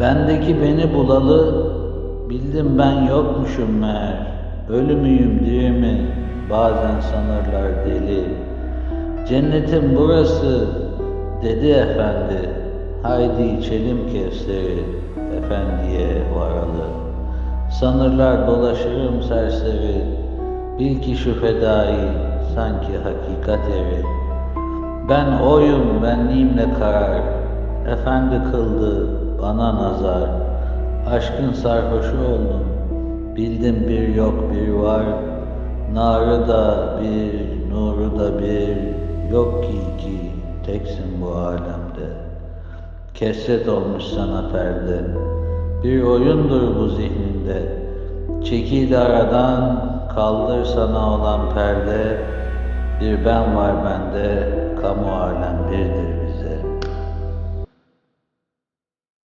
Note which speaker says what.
Speaker 1: Bendeki beni bulalı, bildim ben yokmuşum meğer. Ölü müyüm değil mi? Bazen sanırlar deli. Cennetin burası, dedi efendi. Haydi içelim Kevser'i, efendiye varalı. Sanırlar dolaşırım serseri, bil ki şu fedai, sanki hakikat eri. Ben oyum, benliğimle karar, efendi kıldı bana nazar. Aşkın sarhoşu oldum, bildim bir yok bir var. Narı da bir, nuru da bir, yok ki iki, teksin bu alemde. Kesret olmuş sana perde, bir oyundur bu zihninde. Çekil aradan, kaldır sana olan perde. Bir ben var bende, kamu alem birdir